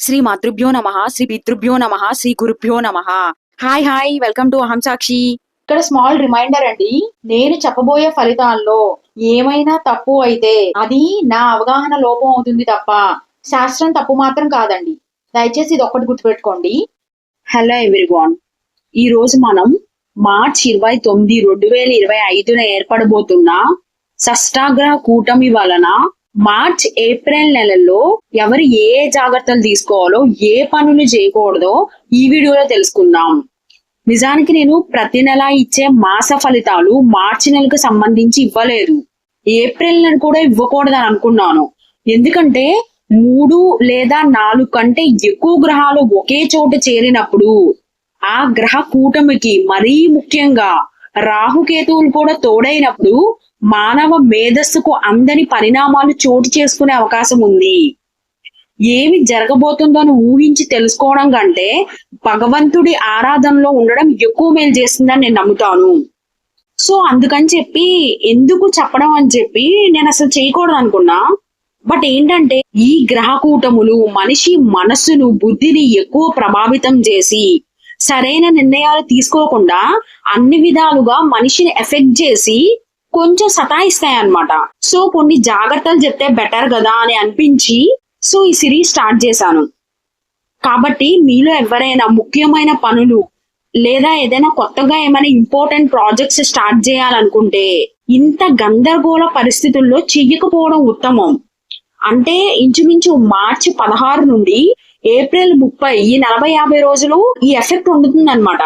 శ్రీ మాతృభ్యో నమ శ్రీ పితృభ్యో నమ శ్రీ గురుభ్యో నమ. హాయ్ హాయ్ వెల్కమ్ టు అహం సాక్షి ఇక్కడ స్మాల్ రిమైండర్ అండి నేను చెప్పబోయే ఫలితాల్లో ఏమైనా తప్పు అయితే అది నా అవగాహన లోపం అవుతుంది తప్ప శాస్త్రం తప్పు మాత్రం కాదండి. దయచేసి ఇది ఒక్కటి గుర్తుపెట్టుకోండి. హలో ఎవ్రీవాన్ ఈ రోజు మనం మార్చ్ ఇరవై తొమ్మిది రెండు వేల ఇరవై ఐదున ఏర్పడబోతున్న షష్టాగ్రహ కూటమి వలన మార్చ్ ఏప్రిల్ నెలల్లో ఎవరు ఏ ఏ జాగ్రత్తలు తీసుకోవాలో ఏ పనులు చేయకూడదో ఈ వీడియోలో తెలుసుకుందాం. నిజానికి నేను ప్రతి నెల ఇచ్చే మాస ఫలితాలు మార్చి నెలకు సంబంధించి ఇవ్వలేదు. ఏప్రిల్ నెల కూడా ఇవ్వకూడదని అనుకున్నాను. ఎందుకంటే మూడు లేదా నాలుగు కంటే ఎక్కువ గ్రహాలు ఒకే చోట చేరినప్పుడు ఆ గ్రహ కూటమికి మరీ ముఖ్యంగా రాహుకేతువులు కూడా తోడైనప్పుడు మానవ మేధస్సుకు అందని పరిణామాలు చోటు చేసుకునే అవకాశం ఉంది. ఏమి జరగబోతుందో అని ఊహించి తెలుసుకోవడం కంటే భగవంతుడి ఆరాధనలో ఉండడం ఎక్కువ మేలు చేస్తుందని నేను నమ్ముతాను. సో అందుకని చెప్పి ఎందుకు చెప్పడం అని చెప్పి నేను అసలు చేయకూడదు అనుకున్నా. బట్ ఏంటంటే ఈ గ్రహ కూటములు మనిషి మనస్సును బుద్ధిని ఎక్కువ ప్రభావితం చేసి సరైన నిర్ణయాలు తీసుకోకుండా అన్ని విధాలుగా మనిషిని ఎఫెక్ట్ చేసి కొంచెం సతాయిస్తాయి అన్నమాట సో కొన్ని జాగ్రత్తలు చెప్తే బెటర్ కదా అని అనిపించి సో ఈ సిరీస్ స్టార్ట్ చేశాను. కాబట్టి మీలో ఎవరైనా ముఖ్యమైన పనులు లేదా ఏదైనా కొత్తగా ఏమైనా ఇంపార్టెంట్ ప్రాజెక్ట్స్ స్టార్ట్ చేయాలనుకుంటే ఇంత గందరగోళ పరిస్థితుల్లో చెయ్యకపోవడం ఉత్తమం. అంటే ఇంచుమించు మార్చి పదహారు నుండి ఏప్రిల్ ముప్పై ఈ నలభై యాభై రోజులు ఈ ఎఫెక్ట్ ఉంటుంది అనమాట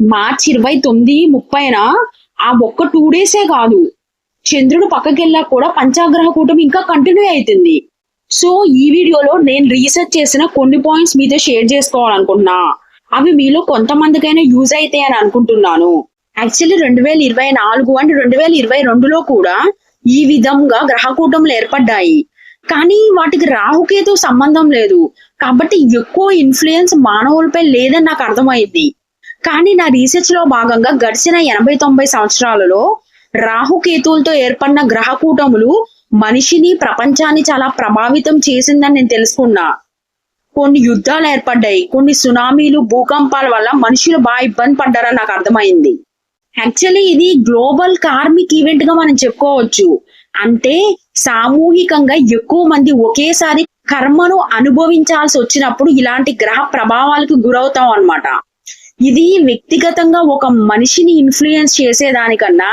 మార్చి ఇరవై తొమ్మిది ముప్పైన ఆ ఒక్క టూ డేసే కాదు. చంద్రుడు పక్కకెళ్ళా కూడా పంచాగ్రహ కూటమి ఇంకా కంటిన్యూ అవుతుంది. సో ఈ వీడియోలో నేను రీసెర్చ్ చేసిన కొన్ని పాయింట్స్ మీతో షేర్ చేసుకోవాలనుకుంటున్నా. అవి మీలో కొంతమందికైనా యూజ్ అయితే అని అనుకుంటున్నాను. యాక్చువల్లీ రెండు వేల ఇరవై నాలుగు అండ్ రెండు వేల ఇరవై రెండులో కూడా ఈ విధంగా గ్రహకూటములు ఏర్పడ్డాయి. కానీ వాటికి రాహుకేతు సంబంధం లేదు. కాబట్టి ఎక్కువ ఇన్ఫ్లుయెన్స్ మానవులపై లేదని నాకు అర్థమైంది. కానీ నా రీసెర్చ్లో భాగంగా గడిచిన ఎనభై తొంభై సంవత్సరాలలో రాహుకేతువులతో ఏర్పడిన గ్రహ కూటములు మనిషిని ప్రపంచాన్ని చాలా ప్రభావితం చేసిందని నేను తెలుసుకున్నా. కొన్ని యుద్ధాలు ఏర్పడ్డాయి కొన్ని సునామీలు భూకంపాల వల్ల మనుషులు బాగా ఇబ్బంది పడ్డారని నాకు అర్థమైంది. యాక్చువల్లీ ఇది గ్లోబల్ కార్మిక్ ఈవెంట్గా మనం చెప్పుకోవచ్చు. అంటే సామూహికంగా ఎక్కువ మంది ఒకేసారి కర్మను అనుభవించాల్సి వచ్చినప్పుడు ఇలాంటి గ్రహ ప్రభావాలకు గురవుతాం అన్నమాట. ఇది వ్యక్తిగతంగా ఒక మనిషిని ఇన్ఫ్లుయెన్స్ చేసేదానికన్నా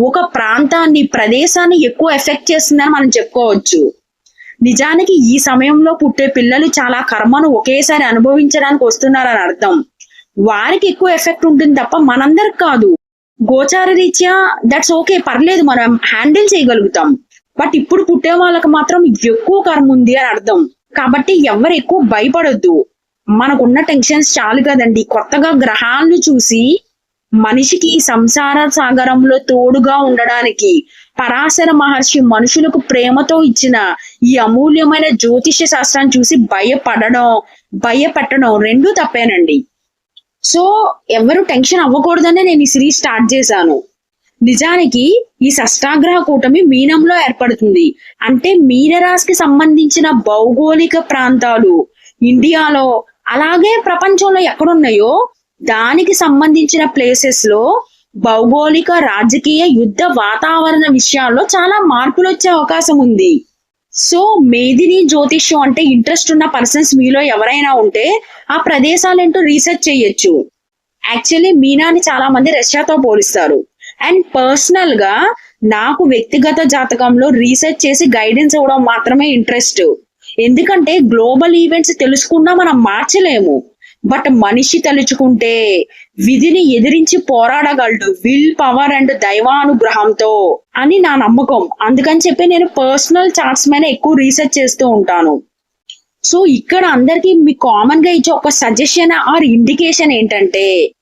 ఒక ప్రాంతాన్ని ప్రదేశాన్ని ఎక్కువ ఎఫెక్ట్ చేస్తుందని మనం చెప్పుకోవచ్చు. నిజానికి ఈ సమయంలో పుట్టే పిల్లలు చాలా కర్మను ఒకేసారి అనుభవించడానికి వస్తున్నారని అర్థం. వారికి ఎక్కువ ఎఫెక్ట్ ఉంటుంది తప్ప మనందరికి కాదు. గోచార రీత్యా దట్స్ ఓకే పర్లేదు మనం హ్యాండిల్ చేయగలుగుతాం. బట్ ఇప్పుడు పుట్టే వాళ్ళకి మాత్రం ఎక్కువ కర్మ ఉంది అని అర్థం. కాబట్టి ఎవరు ఎక్కువ భయపడొద్దు. మనకున్న టెన్షన్స్ చాలు కదండి. కొత్తగా గ్రహాలను చూసి మనిషికి ఈ సంసార సాగరంలో తోడుగా ఉండడానికి పరాశర మహర్షి మనుషులకు ప్రేమతో ఇచ్చిన ఈ అమూల్యమైన జ్యోతిష్య శాస్త్రాన్ని చూసి భయపడడం భయపెట్టడం రెండూ తప్పేనండి. సో ఎవరు టెన్షన్ అవ్వకూడదనే నేను ఈ సిరీస్ స్టార్ట్ చేశాను. నిజానికి ఈ షష్టాగ్రహ కూటమి మీనంలో ఏర్పడుతుంది. అంటే మీనరాశికి సంబంధించిన భౌగోళిక ప్రాంతాలు ఇండియాలో అలాగే ప్రపంచంలో ఎక్కడున్నాయో దానికి సంబంధించిన ప్లేసెస్లో భౌగోళిక రాజకీయ యుద్ధ వాతావరణ విషయాల్లో చాలా మార్పులు వచ్చే అవకాశం ఉంది. సో మేదిని జ్యోతిష్యం అంటే ఇంట్రెస్ట్ ఉన్న పర్సన్స్ మీలో ఎవరైనా ఉంటే ఆ ప్రదేశాలు ఏంటో రీసెర్చ్ చేయొచ్చు. యాక్చువల్లీ మీనాని చాలా మంది రష్యాతో పోలిస్తారు. అండ్ పర్సనల్గా నాకు వ్యక్తిగత జాతకంలో రీసెర్చ్ చేసి గైడెన్స్ ఇవ్వడం మాత్రమే ఇంట్రెస్ట్ ఎందుకంటే గ్లోబల్ ఈవెంట్స్ తెలుసుకున్నా మనం మార్చలేము. బట్ మనిషి తలుచుకుంటే విధిని ఎదిరించి పోరాడగలడు. విల్ పవర్ అండ్ దైవానుగ్రహంతో అని నా నమ్మకం. అందుకని చెప్పి నేను పర్సనల్ చార్ట్స్ మీద ఎక్కువ రీసెర్చ్ చేస్తూ ఉంటాను. సో ఇక్కడ అందరికీ మీ కామన్గా ఇచ్చే ఒక సజెషన్ ఆర్ ఇండికేషన్ ఏంటంటే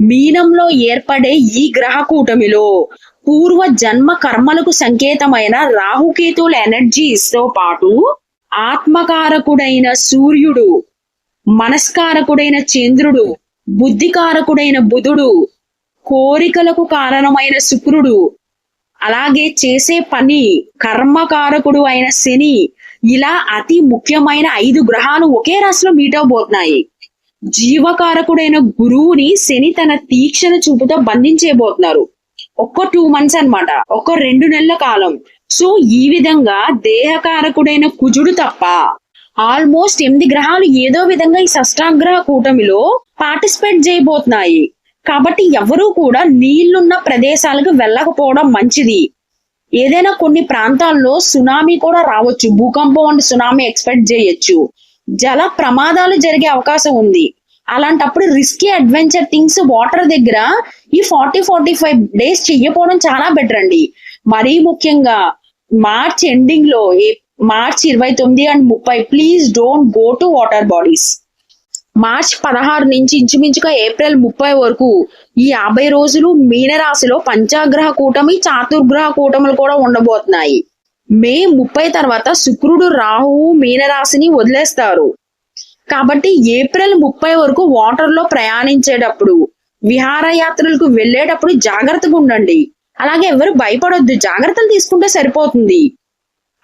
మీనంలో ఏర్పడే ఈ గ్రహ కూటమిలో పూర్వ జన్మ కర్మలకు సంకేతమైన రాహుకేతువుల ఎనర్జీస్తో పాటు ఆత్మకారకుడైన సూర్యుడు మనస్కారకుడైన చంద్రుడు బుద్ధికారకుడైన బుధుడు కోరికలకు కారణమైన శుక్రుడు అలాగే చేసే పని కర్మకారకుడు అయిన శని. ఇలా అతి ముఖ్యమైన ఐదు గ్రహాలు ఒకే రాశిలో మీట్ అవబోతున్నాయి. జీవకారకుడైన గురువుని శని తన తీక్షణ చూపుతో బంధించేయబోతున్నారు. ఒక్క టూ మంత్స్ అన్నమాట. ఒక్క రెండు నెలల కాలం. సో ఈ విధంగా దేహకారకుడైన కుజుడు తప్ప ఆల్మోస్ట్ ఎనిమిది గ్రహాలు ఏదో విధంగా ఈ షష్టాగ్రహ కూటమిలో పార్టిసిపేట్ చేయబోతున్నాయి. కాబట్టి ఎవరూ కూడా నీళ్ళున్న ప్రదేశాలకు వెళ్ళకపోవడం మంచిది. ఏదైనా కొన్ని ప్రాంతాల్లో సునామీ కూడా రావచ్చు. భూకంపం అండ్ సునామీ ఎక్స్పెక్ట్ చేయొచ్చు. జల ప్రమాదాలు జరిగే అవకాశం ఉంది. అలాంటప్పుడు రిస్కీ అడ్వెంచర్ థింగ్స్ వాటర్ దగ్గర ఈ ఫార్టీ ఫార్టీ ఫైవ్ డేస్ చెయ్యపోవడం చాలా బెటర్ అండి. మరీ ముఖ్యంగా మార్చ్ ఎండింగ్లో ఏ- మార్చ్ ఇరవై తొమ్మిది అండ్ ముప్పై please don't go to water bodies March పదహారు నుంచి ఇంచుమించుగా ఏప్రిల్ ముప్పై వరకు ఈ యాభై రోజులు మీనరాశిలో పంచాగ్రహ కూటమి చాతుర్గ్రహ కూటములు కూడా ఉండబోతున్నాయి. మే ముప్పై తర్వాత శుక్రుడు రాహువు మీనరాశిని వదిలేస్తారు. కాబట్టి ఏప్రిల్ ముప్పై వరకు వాటర్లో ప్రయాణించేటప్పుడు విహారయాత్రలకు వెళ్ళేటప్పుడు జాగ్రత్తగా ఉండండి. అలాగే ఎవరు భయపడొద్దు జాగ్రత్తలు తీసుకుంటే సరిపోతుంది.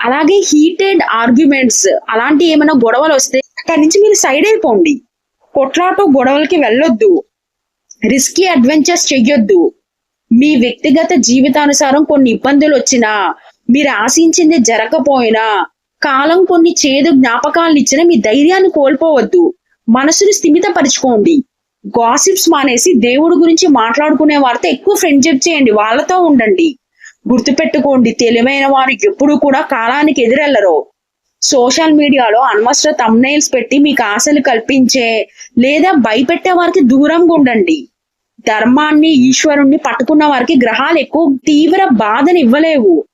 అలాగే హీటెడ్ ఆర్గ్యుమెంట్స్ అలాంటి ఏమైనా గొడవలు వస్తే అక్కడి నుంచి మీరు సైడ్ అయిపోండి. కొట్లాట గొడవలకి వెళ్ళొద్దు. రిస్కీ అడ్వెంచర్స్ చెయ్యొద్దు. మీ వ్యక్తిగత జీవితానుసారం కొన్ని ఇబ్బందులు వచ్చినా మీరు ఆశించింది జరగకపోయినా కాలం కొన్ని చేదు జ్ఞాపకాలను ఇచ్చినా మీ ధైర్యాన్ని కోల్పోవద్దు. మనసును స్థిమితపరచుకోండి. గాసిప్స్ మానేసి దేవుడి గురించి మాట్లాడుకునే వారితో ఎక్కువ ఫ్రెండ్షిప్ చేయండి. వాళ్ళతో ఉండండి. గుర్తుపెట్టుకోండి. తెలివైన వారు ఎప్పుడు కూడా కాలానికి ఎదురెళ్ళరు. సోషల్ మీడియాలో అనవసర తమ్నైల్స్ పెట్టి మీకు ఆశలు కల్పించే లేదా భయపెట్టే వారికి దూరంగా ఉండండి. ధర్మాన్ని ఈశ్వరుణ్ణి పట్టుకున్న వారికి గ్రహాలు ఎక్కువ తీవ్ర బాధని ఇవ్వలేవు.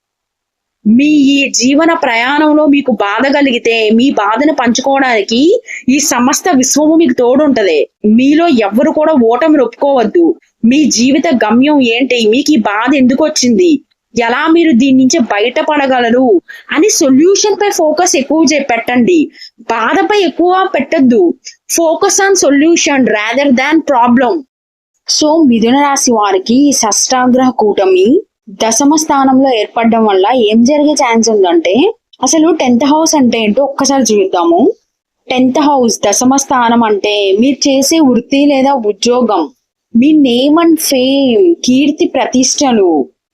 మీ ఈ జీవన ప్రయాణంలో మీకు బాధ కలిగితే మీ బాధను పంచుకోవడానికి ఈ సమస్త విశ్వము మీకు తోడుంటది. మీలో ఎవ్వరు కూడా ఓటమి ఒప్పుకోవద్దు. మీ జీవిత గమ్యం ఏంటి? మీకు ఈ బాధ ఎందుకు వచ్చింది? ఎలా మీరు దీని నుంచి బయటపడగలరు? అని సొల్యూషన్ పై ఫోకస్ ఎక్కువ పెట్టండి. బాధపై ఎక్కువ పెట్టద్దు. Focus on solution rather than problem so మిథున రాశి వారికి షష్టాగ్రహ కూటమి దశమ స్థానంలో ఏర్పడడం వల్ల ఏం జరిగే ఛాన్స్ ఉందంటే అసలు టెన్త్ హౌస్ అంటే ఏంటో ఒక్కసారి చూద్దాము. టెన్త్ హౌస్ దశమ స్థానం అంటే మీరు చేసే వృత్తి లేదా ఉద్యోగం మీ నేమ్ అండ్ ఫేమ్ కీర్తి ప్రతిష్టలు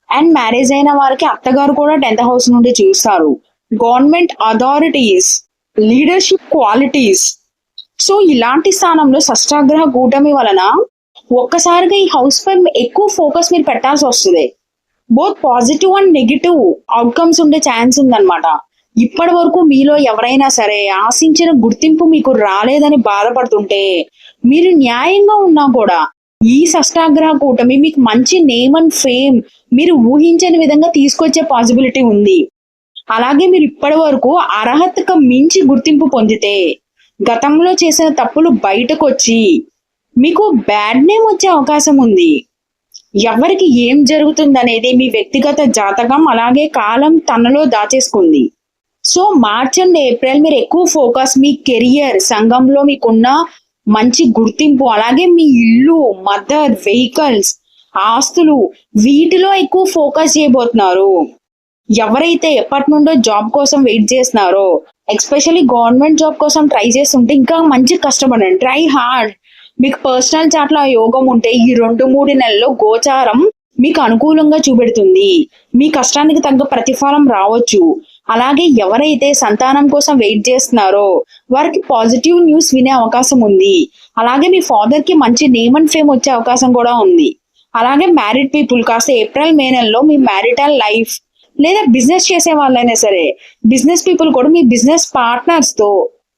అండ్ మ్యారేజ్ అయిన వారికి అత్తగారు కూడా టెన్త్ హౌస్ నుండి చూస్తారు. Government authorities leadership qualities. So ఇలాంటి స్థానంలో షష్టాగ్రహ కూటమి వలన ఒక్కసారిగా ఈ హౌస్ పై ఎక్కువ ఫోకస్ మీరు పెట్టాల్సి వస్తుంది. Both positive and negative outcomes ఉండే ఛాన్స్ ఉందన్నమాట. ఇప్పటి వరకు మీలో ఎవరైనా సరే ఆశించిన గుర్తింపు మీకు రాలేదని బాధపడుతుంటే మీరు న్యాయంగా ఉన్నా కూడా ఈ షష్టాగ్రహ కూటమి మీకు మంచి నేమ్ అండ్ ఫేమ్ మీరు ఊహించని విధంగా తీసుకొచ్చే పాసిబిలిటీ ఉంది. అలాగే మీరు ఇప్పటి వరకు అర్హతకు మించి గుర్తింపు పొందితే గతంలో చేసిన తప్పులు బయటకు వచ్చి మీకు బ్యాడ్ నేమ్ వచ్చే అవకాశం ఉంది. ఎవరికి ఏం జరుగుతుందనేది మీ వ్యక్తిగత జాతకం అలాగే కాలం తనలో దాచేసుకుంది. సో మార్చ్ అండ్ ఏప్రిల్ మీరు ఎక్కువ ఫోకస్ మీ కెరియర్ సంఘంలో మీకున్న మంచి గుర్తింపు అలాగే మీ ఇల్లు మదర్ వెహికల్స్ ఆస్తులు వీటిలో ఎక్కువ ఫోకస్ చేయబోతున్నారు. ఎవరైతే ఎప్పటి నుండో జాబ్ కోసం వెయిట్ చేస్తున్నారో ఎక్స్పెషల్లీ గవర్నమెంట్ జాబ్ కోసం ట్రై చేస్తుంటే ఇంకా మంచి కష్టపడండి. Try hard. మీకు పర్సనల్ చాట్లో ఆ యోగం ఉంటే ఈ రెండు మూడు నెలల్లో గోచారం మీకు అనుకూలంగా చూపెడుతుంది. మీ కష్టానికి తగ్గ ప్రతిఫలం రావచ్చు. అలాగే ఎవరైతే సంతానం కోసం వెయిట్ చేస్తున్నారో వారికి పాజిటివ్ న్యూస్ వినే అవకాశం ఉంది. అలాగే మీ ఫాదర్కి మంచి నేమ్ అండ్ ఫేమ్ వచ్చే అవకాశం కూడా ఉంది. అలాగే మ్యారీడ్ పీపుల్ కాస్త ఏప్రిల్ మే నెలలో మీ మ్యారిటల్ లైఫ్ లేదా బిజినెస్ చేసే వాళ్ళైనా సరే బిజినెస్ పీపుల్ కూడా మీ బిజినెస్ పార్ట్నర్స్తో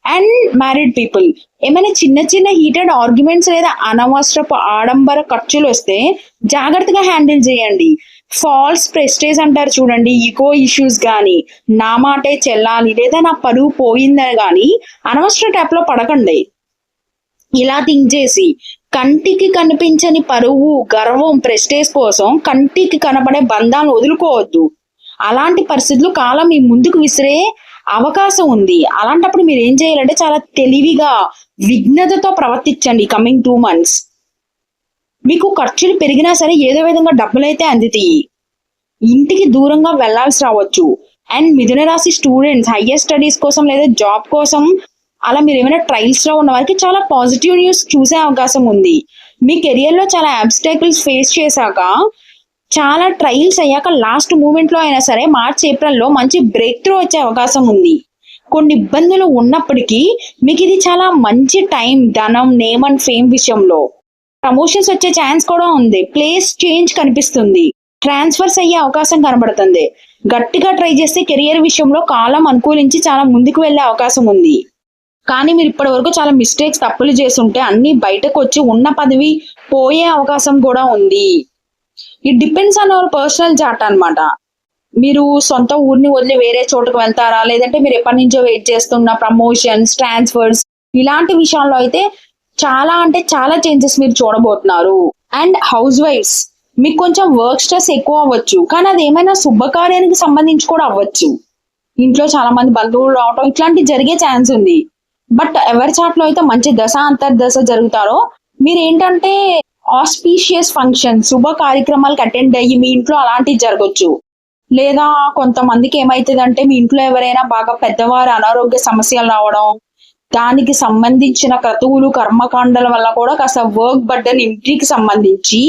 అండ్ మ్యారీడ్ పీపుల్ ఏమైనా చిన్న చిన్న హీటెడ్ ఆర్గ్యుమెంట్స్ లేదా అనవసరపు ఆడంబర ఖర్చులు వస్తే జాగ్రత్తగా హ్యాండిల్ చేయండి. ఫాల్స్ ప్రెస్టేజ్ అంటారు చూడండి. ఈకో ఇష్యూస్ కానీ నా మాటే చెల్లాలి లేదా నా పరువు పోయిందని కానీ అనవసర ట్యాప్లో పడకండి. ఇలా థింక్ చేసి కంటికి కనిపించని పరువు గర్వం ప్రెస్టేజ్ కోసం కంటికి కనపడే బంధాలను వదులుకోవద్దు. అలాంటి పరిస్థితులు కాలం మీ ముందుకు విసిరే అవకాశం ఉంది. అలాంటప్పుడు మీరు ఏం చేయాలంటే చాలా తెలివిగా విఘ్నతతో ప్రవర్తించండి కమింగ్ టూ మంత్స్ మీకు ఖర్చులు పెరిగినా సరే ఏదో విధంగా డబ్బులైతే అందుతాయి. ఇంటికి దూరంగా వెళ్ళాల్సి రావచ్చు. అండ్ మిథున రాశి స్టూడెంట్స్ హయ్యర్ స్టడీస్ కోసం లేదా జాబ్ కోసం అలా మీరు ఏమైనా ట్రయల్స్లో ఉన్న వారికి చాలా పాజిటివ్ న్యూస్ చూసే అవకాశం ఉంది. మీ కెరియర్లో చాలా అబ్స్టాకిల్స్ ఫేస్ చేశాక చాలా ట్రయల్స్ అయ్యాక లాస్ట్ మూమెంట్లో అయినా సరే మార్చ్ ఏప్రిల్లో మంచి బ్రేక్ త్రూ వచ్చే అవకాశం ఉంది. కొన్ని ఇబ్బందులు ఉన్నప్పటికీ మీకు ఇది చాలా మంచి టైం ధనం నేమ్ అండ్ ఫేమ్ విషయంలో. ప్రమోషన్స్ వచ్చే ఛాన్స్ కూడా ఉంది. ప్లేస్ చేంజ్ కనిపిస్తుంది. ట్రాన్స్ఫర్స్ అయ్యే అవకాశం కనబడుతుంది. గట్టిగా ట్రై చేస్తే కెరియర్ విషయంలో కాలం అనుకూలించి చాలా ముందుకు వెళ్ళే అవకాశం ఉంది. కానీ మీరు ఇప్పటి వరకు చాలా మిస్టేక్స్ తప్పులు చేస్తుంటే అన్ని బయటకు వచ్చి ఉన్న పదవి పోయే అవకాశం కూడా ఉంది. It depends on our personal chart అన్నమాట. మీరు సొంత ఊరిని వదిలి వేరే చోటుకు వెళ్తారా? లేదంటే మీరు ఎప్పటి నుంచో వెయిట్ చేస్తున్న ప్రమోషన్స్ ట్రాన్స్ఫర్స్ ఇలాంటి విషయాల్లో అయితే చాలా అంటే చాలా చేంజెస్ మీరు చూడబోతున్నారు. అండ్ హౌస్ వైఫ్స్ మీకు కొంచెం వర్క్ స్ట్రెస్ ఎక్కువ అవ్వచ్చు. కానీ అది ఏమైనా శుభకార్యానికి సంబంధించి కూడా అవ్వచ్చు. ఇంట్లో చాలా మంది బంధువులు రావటం ఇట్లాంటివి జరిగే ఛాన్స్ ఉంది. బట్ ఎవరి చాట్లో అయితే మంచి దశ అంతర్దశ జరుగుతారో మీరు ఏంటంటే ఆస్పీషియస్ ఫంక్షన్ శుభ కార్యక్రమాలకు అటెండ్ అయ్యి మీ ఇంట్లో అలాంటివి జరగచ్చు. లేదా కొంతమందికి ఏమైతుందంటే మీ ఇంట్లో ఎవరైనా బాగా పెద్దవారు అనారోగ్య సమస్యలు రావడం దానికి సంబంధించిన క్రతువులు కర్మకాండల వల్ల కూడా కాస్త వర్క్ బర్డన్ ఇంటికి సంబంధించి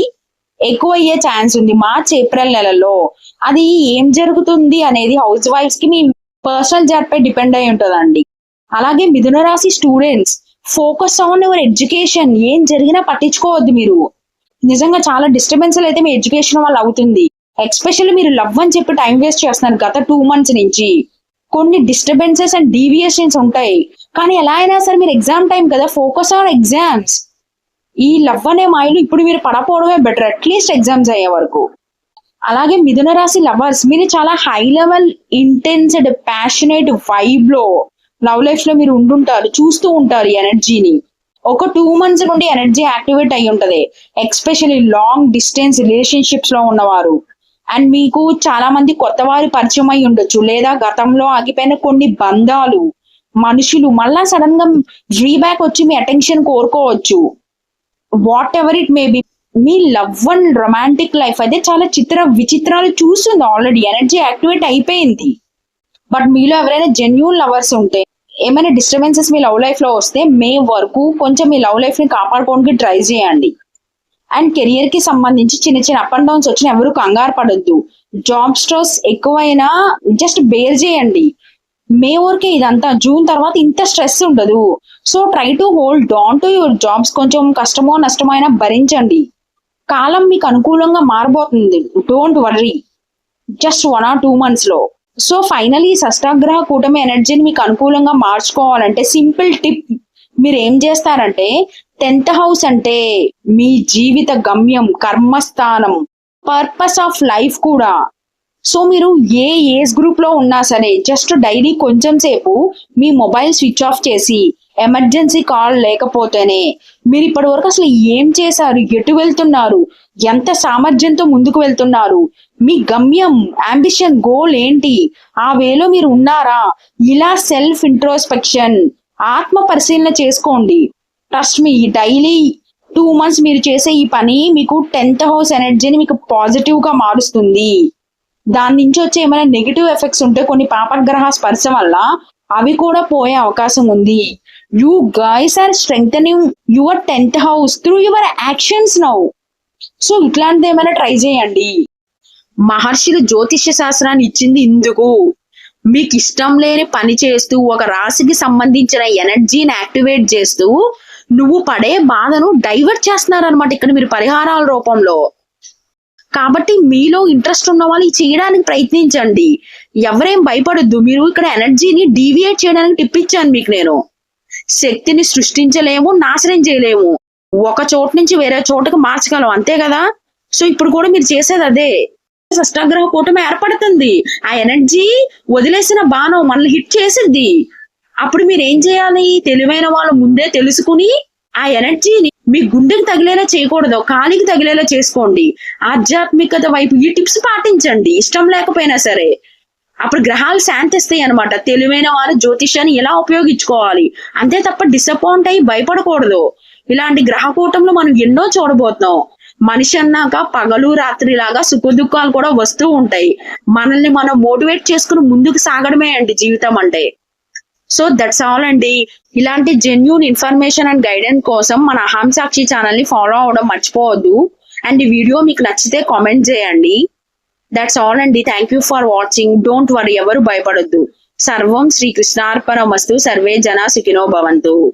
ఎక్కువ అయ్యే ఛాన్స్ ఉంది మార్చ్ ఏప్రిల్ నెలలో. అది ఏం జరుగుతుంది అనేది హౌస్ వైఫ్స్కి మీ పర్సనల్ జాట్ పై డిపెండ్ అయి ఉంటుందండి. అలాగే మిథున రాశి students focus on your education. ఏం జరిగినా పట్టించుకోవద్దు మీరు. నిజంగా చాలా డిస్టర్బెన్స్ అయితే మీ ఎడ్యుకేషన్ వల్ల అవుతుంది. ఎక్స్పెషల్లీ మీరు లవ్ అని చెప్పి టైం వేస్ట్ చేస్తున్నారు గత టూ మంత్స్ నుంచి. కొన్ని డిస్టర్బెన్సెస్ అండ్ డీవియేషన్స్ ఉంటాయి. కానీ ఎలా అయినా సరే మీరు ఎగ్జామ్ టైం కదా ఫోకస్ ఆన్ ఎగ్జామ్స్. ఈ లవ్ అనే మాయలు ఇప్పుడు మీరు పడపోవడమే బెటర్ అట్లీస్ట్ ఎగ్జామ్స్ అయ్యే వరకు. అలాగే మిథున రాశి లవర్స్ మీరు చాలా హై లెవెల్ ఇంటెన్స్డ్ ప్యాషనేట్ వైబ్లో లవ్ లైఫ్లో మీరు ఉండుంటారు చూస్తూ ఉంటారు ఎనర్జీని. ఒక టూ మంత్స్ నుండి ఎనర్జీ యాక్టివేట్ అయి ఉంటది. ఎక్స్పెషల్లీ లాంగ్ డిస్టెన్స్ రిలేషన్షిప్స్లో ఉన్నవారు. అండ్ మీకు చాలా మంది కొత్త వారి పరిచయం అయి ఉండొచ్చు. లేదా గతంలో ఆగిపోయిన కొన్ని బంధాలు మనుషులు మళ్ళా సడన్గా రీబ్యాక్ వచ్చి మీ అటెన్షన్ కోరుకోవచ్చు. Whatever it may be మీ లవ్ అండ్ రొమాంటిక్ లైఫ్ అయితే చాలా చిత్ర విచిత్రాలు చూస్తుంది ఆల్రెడీ. ఎనర్జీ యాక్టివేట్ అయిపోయింది. బట్ మీలో ఎవరైనా జెన్యున్ లవర్స్ ఉంటే ఏమైనా డిస్టర్బెన్సెస్ మీ లవ్ లైఫ్లో వస్తే మే వరకు కొంచెం మీ లవ్ లైఫ్ని కాపాడుకోవడానికి ట్రై చేయండి. అండ్ కెరియర్కి సంబంధించి చిన్న చిన్న అప్ అండ్ డౌన్స్ వచ్చిన ఎవరు కంగారు పడొద్దు. జాబ్ స్ట్రెస్ ఎక్కువైనా జస్ట్ బేర్ చేయండి. మే వరకే ఇదంతా జూన్ తర్వాత ఇంత స్ట్రెస్ ఉండదు. So try to hold on to your jobs కొంచెం కష్టమో నష్టమైనా భరించండి. కాలం మీకు అనుకూలంగా మారబోతుంది. Don't worry just one or two మంత్స్లో. సో ఫైనలీ షష్టాగ్రహ కూటమి ఎనర్జీని మీకు అనుకూలంగా మార్చుకోవాలంటే సింపుల్ టిప్ మీరు ఏం చేస్తారంటే టెన్త్ హౌస్ అంటే మీ జీవిత గమ్యం కర్మస్థానం పర్పస్ ఆఫ్ లైఫ్ కూడా. సో మీరు ఏ ఏజ్ గ్రూప్లో ఉన్నా సరే జస్ట్ డైలీ కొంచెం సేపు మీ మొబైల్ స్విచ్ ఆఫ్ చేసి ఎమర్జెన్సీ కాల్ లేకపోతేనే మీరు ఇప్పటి వరకు అసలు ఏం చేశారు? ఎటు వెళ్తున్నారు? ఎంత సామర్థ్యంతో ముందుకు వెళ్తున్నారు? మీ గమ్యం అంబిషన్ గోల్ ఏంటి? ఆ వేలో మీరు ఉన్నారా? ఇలా సెల్ఫ్ ఇంట్రోస్పెక్షన్ ఆత్మ పరిశీలన చేసుకోండి. ట్రస్ట్ మీ డైలీ టూ మంత్స్ మీరు చేసే ఈ పని మీకు టెన్త్ హౌస్ ఎనర్జీని మీకు పాజిటివ్గా మారుస్తుంది. దాని నుంచి వచ్చే ఏమైనా నెగిటివ్ ఎఫెక్ట్స్ ఉంటే కొన్ని పాపగ్రహ స్పర్శ వల్ల అవి కూడా పోయే అవకాశం ఉంది. You guys are strength your tenth house through your actions now so ఇట్లాంటిది ఏమైనా ట్రై చేయండి. మహర్షులు జ్యోతిష్య శాస్త్రాన్ని ఇచ్చింది ఇందుకు. మీకు ఇష్టం లేని పని చేస్తూ ఒక రాశికి సంబంధించిన ఎనర్జీని యాక్టివేట్ చేస్తూ నువ్వు పడే బాధను డైవర్ట్ చేస్తున్నారు అనమాట ఇక్కడ మీరు పరిహారాల రూపంలో. కాబట్టి మీలో ఇంట్రెస్ట్ ఉన్న వాళ్ళు చేయడానికి ప్రయత్నించండి. ఎవరేం భయపడొద్దు. మీరు ఇక్కడ ఎనర్జీని డీవియేట్ చేయడానికి టిప్పించాను మీకు నేను. శక్తిని సృష్టించలేము నాశనం చేయలేము. ఒక చోటు నుంచి వేరే చోటుకు మార్చగలం. అంతే కదా? సో ఇప్పుడు కూడా మీరు చేసేది అదే. షష్టాగ్రహ కూటమి ఏర్పడుతుంది. ఆ ఎనర్జీ వదిలేసిన బాణం మనల్ని హిట్ చేసిద్ది. అప్పుడు మీరు ఏం చేయాలి? తెలివైన వాళ్ళు ముందే తెలుసుకుని ఆ ఎనర్జీని మీ గుండెకి తగిలేలా చేయకూడదు కాలికి తగిలేలా చేసుకోండి. ఆధ్యాత్మికత వైపు ఈ టిప్స్ పాటించండి ఇష్టం లేకపోయినా సరే. అప్పుడు గ్రహాలు శాంతిస్తాయి అనమాట తెలివైన వారు జ్యోతిష్యాన్ని ఎలా ఉపయోగించుకోవాలి? అంతే తప్ప డిసప్పాయింట్ అయ్యి భయపడకూడదు. ఇలాంటి గ్రహ కూటంలో మనం ఎన్నో చూడబోతున్నాం. మనిషి అన్నాక పగలు రాత్రి లాగా సుఖదుఖాలు కూడా వస్తూ ఉంటాయి. మనల్ని మనం మోటివేట్ చేసుకుని ముందుకు సాగడమే అండి జీవితం అంటే. సో దట్స్ ఆల్ అండి. ఇలాంటి జెన్యున్ ఇన్ఫర్మేషన్ అండ్ గైడెన్స్ కోసం మన అహం సాక్షి ఛానల్ని ఫాలో అవడం మర్చిపోవద్దు. అండ్ ఈ వీడియో మీకు నచ్చితే కామెంట్ చేయండి. దట్స్ ఆల్ అండి. Thank you for watching don't worry ఎవరు భయపడొద్దు. సర్వం శ్రీకృష్ణార్పణమస్తు సర్వే జన సుఖినో భవంతు.